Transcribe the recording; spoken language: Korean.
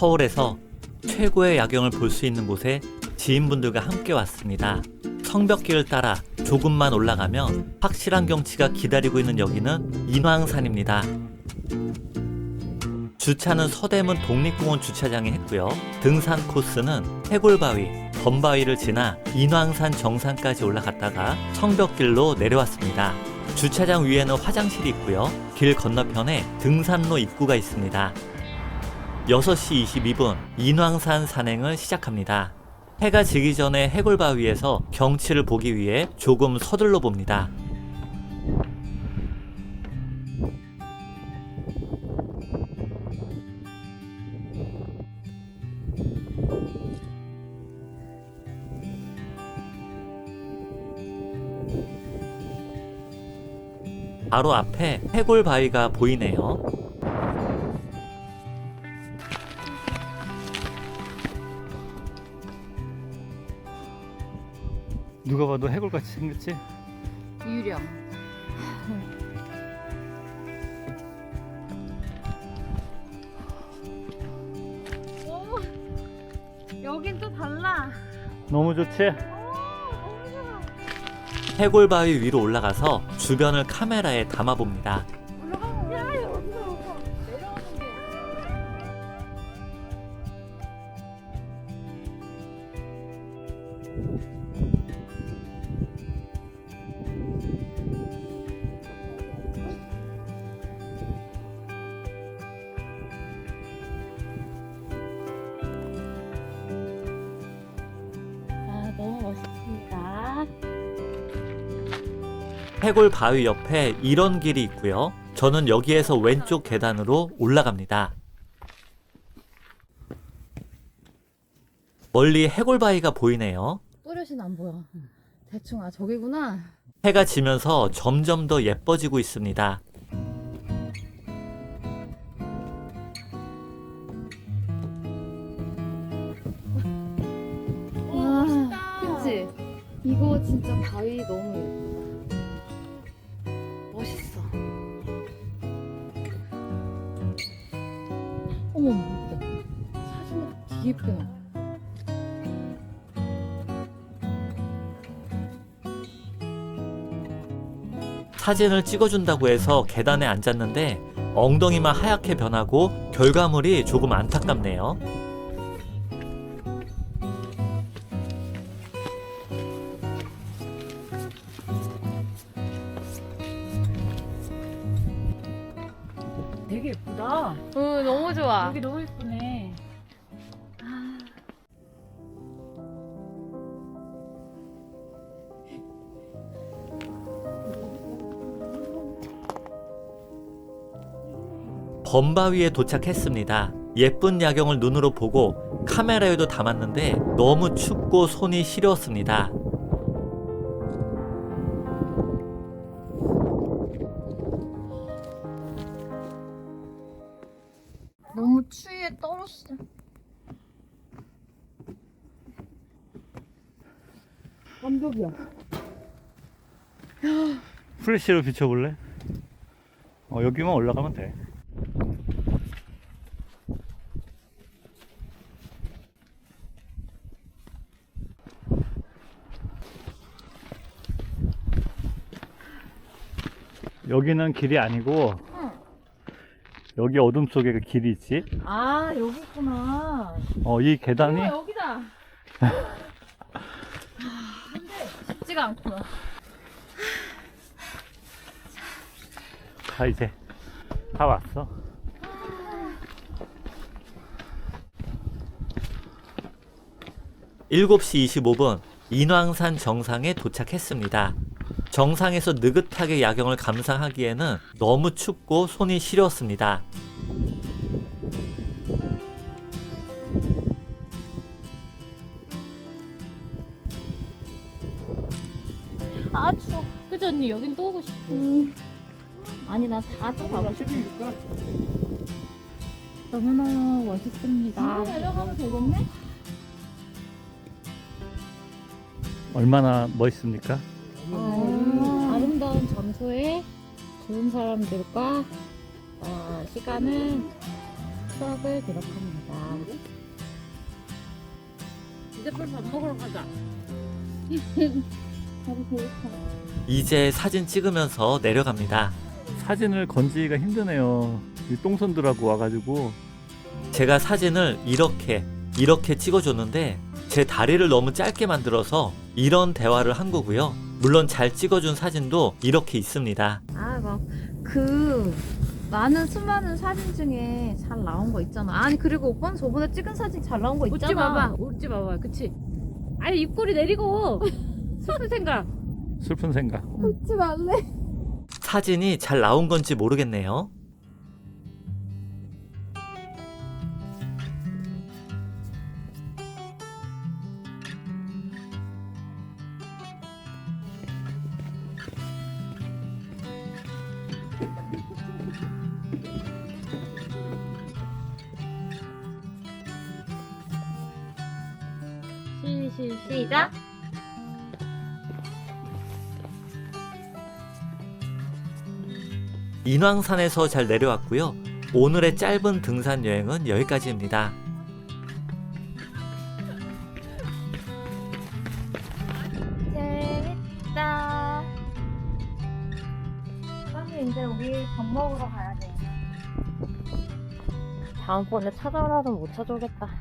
서울에서 최고의 야경을 볼 수 있는 곳에 지인분들과 함께 왔습니다. 성벽길을 따라 조금만 올라가면 확실한 경치가 기다리고 있는 여기는 인왕산입니다. 주차는 서대문 독립공원 주차장에 했고요. 등산 코스는 해골바위, 범바위를 지나 인왕산 정상까지 올라갔다가 성벽길로 내려왔습니다. 주차장 위에는 화장실이 있고요. 길 건너편에 등산로 입구가 있습니다. 6시 22분 인왕산 산행을 시작합니다. 해가 지기 전에 해골바위에서 경치를 보기 위해 조금 서둘러 봅니다. 바로 앞에 해골바위가 보이네요. 누가 봐도 해골같이 생겼지? 유령. 오, 여긴 또 달라. 너무 좋지? 해골바위 위로 올라가서 주변을 카메라에 담아봅니다. 해골 바위 옆에 이런 길이 있고요. 저는 여기에서 왼쪽 계단으로 올라갑니다. 멀리 해골 바위가 보이네요. 또렷이는 안 보여. 대충 아 저기구나. 해가 지면서 점점 더 예뻐지고 있습니다. 와, 그치? 이거 진짜 바위 너무 예쁘 어머, 사진 되게 예쁘게. 사진을 찍어준다고 해서 계단에 앉았는데 엉덩이만 하얗게 변하고 결과물이 조금 안타깝네요. 되게 예쁘다. 응, 너무 좋아. 여기 너무 예쁘네. 범바위에 도착했습니다. 예쁜 야경을 눈으로 보고 카메라에도 담았는데 너무 춥고 손이 시려웠습니다. 너무 추위에 떨었어. 완벽이야. 플래시로 비춰볼래? 어, 여기만 올라가면 돼. 여기는 길이 아니고 응. 여기 어둠 속에 그 길이 있지? 아 여기 있구나. 어, 이 계단이 어, 여기다. 쉽지가 않구나. 다 이제 다 왔어. 일곱 시 25분 인왕산 정상에 도착했습니다. 정상에서 느긋하게 야경을 감상하기에는 너무 춥고 손이 시렸습니다. 아 추워. 그죠 언니 여긴 또 오고 싶어. 아니 나 다또 가고 싶어. 너무너무 멋있습니다. 내려가면 되겠네? 얼마나 멋있습니까? 장소에 좋은 사람들과 어, 시간을 추억을 기록합니다. 이제 밥 먹으러 가자. 나도 배고파. 이제 사진 찍으면서 내려갑니다. 사진을 건지기가 힘드네요. 이 똥손들하고 와가지고 제가 사진을 이렇게 이렇게 찍어줬는데 제 다리를 너무 짧게 만들어서 이런 대화를 한 거고요. 물론 잘 찍어준 사진도 이렇게 있습니다. 아, 막, 그, 많은 수많은 사진 중에 잘 나온 거 있잖아. 아니, 그리고 오빠는 저번에 찍은 사진 잘 나온 거 웃지 있잖아. 마봐. 웃지 마봐. 그치? 아니 입꼬리 내리고 슬픈 생각. 슬픈 생각. 웃지 말래. 사진이 잘 나온 건지 모르겠네요. 시, 시, 시작. 인왕산에서 잘 내려왔고요. 오늘의 짧은 등산 여행은 여기까지입니다. 재밌다. 빨리 이제 우리 밥 먹으러 가야 돼. 다음번에 찾아오라도 못 찾아오겠다.